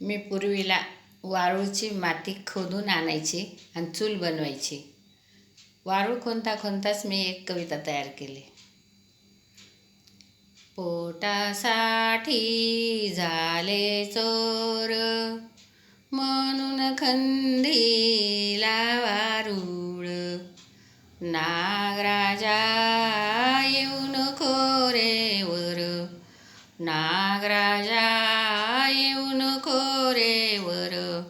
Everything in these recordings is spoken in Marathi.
मी पूर्वीला वाळूची माती खोदून आणायची आणि चूल बनवायची. वाळू खोनता खोनताच मी एक कविता तयार केली. पोटासाठी झाले चोर म्हणून खंदीला वारूळ. नागराजा येऊन खोरेवर वर. नागराजा खोरेवर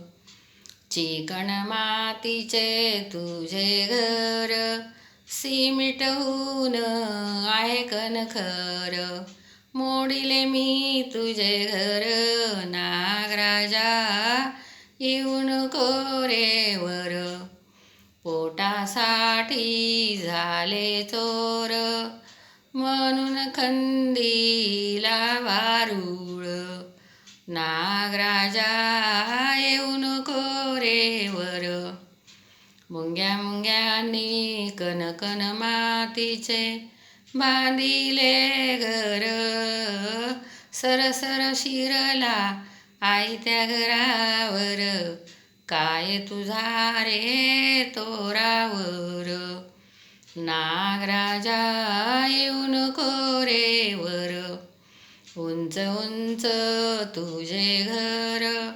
चिकण मातीचे तुझे घर. सिमिट होऊन ऐकन खर मोडिले मी तुझे घर. नागराजा येऊन नको पोटासाठी झाले चोर. म्हणून खंदीला वारू. नागराजा येऊ नको रे वर मुंग्या मुंग्यांनी कन कन मातीचे बांधिले घर. सर सर शिरला आई त्या घरावर. काय तुझा रे तोरावर? नागराजा येऊ नको रे वर उंच उंच तुझे घर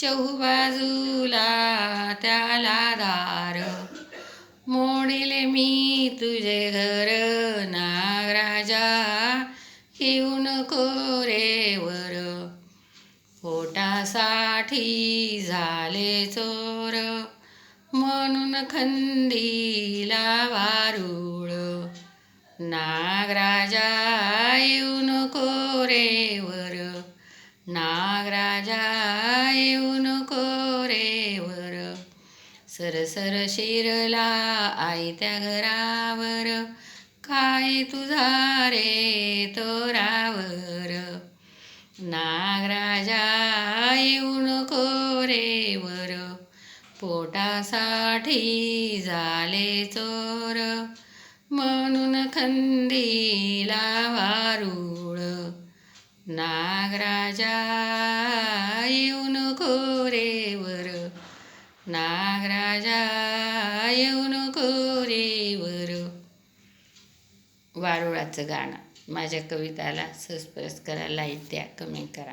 चहूबाजूला त्याला दार. मोडिले मी तुझे घर नागराजा येऊन कोरेवर. रे पोटासाठी झाले चोर म्हणून खंदीला वारुळ. नागरा नागराजा येऊ नको रे वर सर सर शिरला आई त्या घरावर. काय तुझा रे तोरावर नागराजा येऊ नको वर पोटासाठी झाले चोर. म्हणून खंदीला वारू. नागराजा येऊन कोरेवर नागराजा येऊन कोरेवर वारुळाचं गाणं. माझ्या कविताला सबस्क्राईब करा लाईक द्या कमेंट करा.